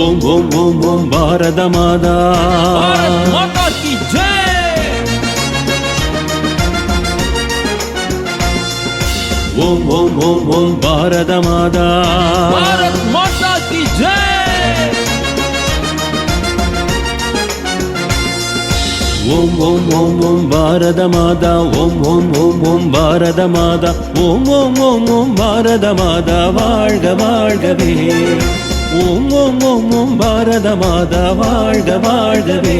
ஓம் ஓம் ஓம் ஓம் பாரத மாதா ஓம் ஓம் ஓம் ஓம் பாரத மாதா ஓம் ஓம் ஓம் ஓம் பாரத மாதா ஓம் ஓம் ஓம் ஓம் பாரத மாதா ஓம் ஓம் ஓம் ஓம் பாரத மாதா வாழ்க வாழ்கவே ஓம் ஓம் ஓம் ஓம் பாரத மாதா வாழ்க வாழ்கவே.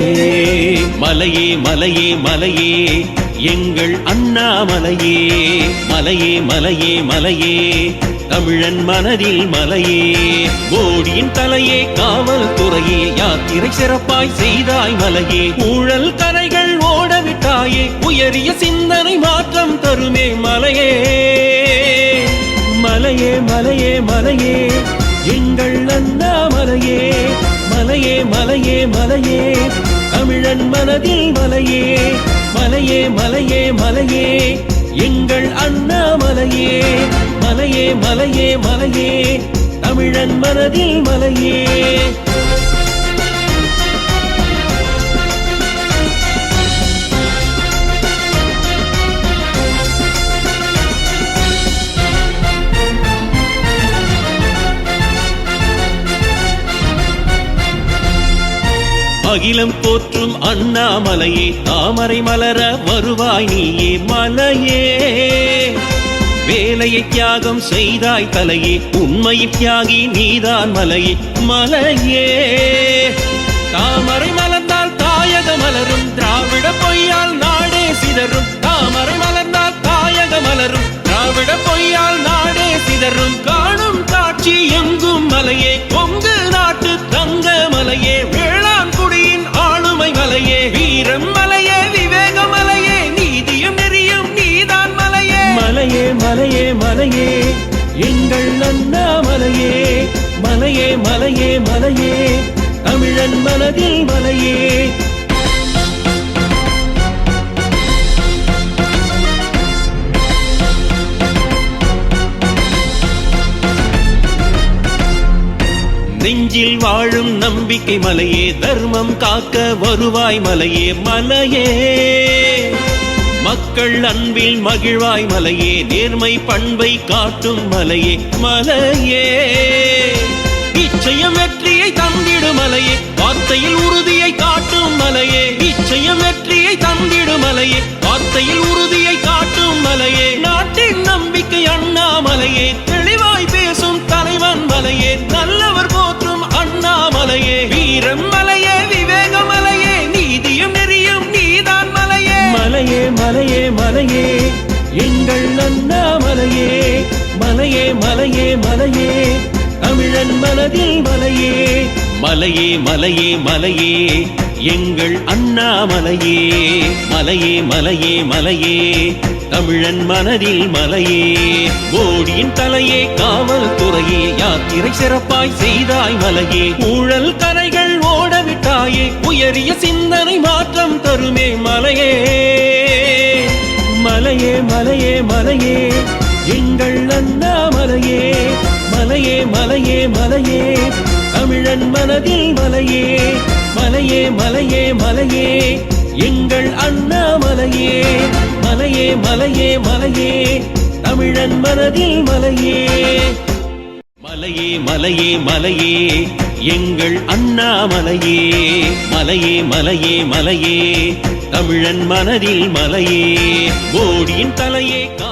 மலையே மலையே மலையே எங்கள் அண்ணாமலையே. மலையே மலையே மலையே தமிழன் மனதில் மலையே. கோடியின் தலையே காவல் துறையே யாத்திரை சிறப்பாய் செய்தாய் மலையே. ஊழல் கரைகள் ஓடவிட்டாயே உயரிய சிந்தனை மாற்றம் தருமே மலையே. மலையே மலையே மலையே எங்கள் அண்ணாமலையே மலையே மலையே மலையே தமிழன் மனதில் மலையே மலையே மலையே மலையே எங்கள் அண்ணாமலையே மலையே மலையே மலையே தமிழன் மனதில் மலையே. அகிலம் போற்றும் அண்ணாமலையே தாமரை மலர வருவாய் நீயே மலையே. வேலையை தியாகம் செய்தாய் தலையே உண்மை தியாகி நீதான் மலையே மலையே. தாமரை மலர்ந்தால் தாயக மலரும் திராவிட பொய்யால் நாடே சிதறும். தாமரை மலர்ந்தால் தாயக மலரும் திராவிட பொய்யால் நாடே சிதறும். காணும் காட்சி எங்கும் மலையே கொங்கு நாட்டு தங்க மலையே மலையே எங்கள் அண்ணாமலையே மலையே மலையே மலையே தமிழன் மனதில் மலையே. நெஞ்சில் வாழும் நம்பிக்கை மலையே தர்மம் காக்க வருவாய் மலையே மலையே. மக்கள் அன்பில் மகிழ்வாய் மலையே நேர்மை பண்பை காட்டும் மலையே மலையே. இச்சையும் வெற்றியை தந்திடும் மலையே வார்த்தையில் உறுதியை காட்டும் மலையே. இச்சையும் வெற்றியை தந்திடும் மலையே வார்த்தையில் உறுதியை காட்டும் மலையே. நாட்டின் நம்பிக்கை அண்ணாமலையே தெளிவாய் பேசும் தலைவன் மலையே நல்லவர் போற்றும் அண்ணாமலையே. மலையே வீரம் மலையே மலையே மலையே. எங்கள் அண்ணாமலையே மலையே மலையே மலையே தமிழன் மனதில் மலையே மலையே மலையே மலையே. எங்கள் அண்ணாமலையே மலையே மலையே மலையே. தமிழன் மனதில் மலையே. கோடியின் தலையே காவல்துறையே யாத்திரை சிறப்பாய் செய்தாய் மலையே. ஊழல் கரைகள் தாயே உயரிய சிந்தனை மாற்றம் தருமே மலையே மலையே மலையே மலையே எங்கள் அண்ணா மலையே மலையே மலையே மலையே தமிழன் மனதில் மலையே மலையே மலையே மலையே எங்கள் அண்ணா மலையே மலையே மலையே மலையே தமிழன் மனதில் மலையே மலையே மலையே மலையே எங்கள் அண்ணாமலையே மலையே மலையே மலையே தமிழன் மனதில் மலையே கோடியின் தலையே கா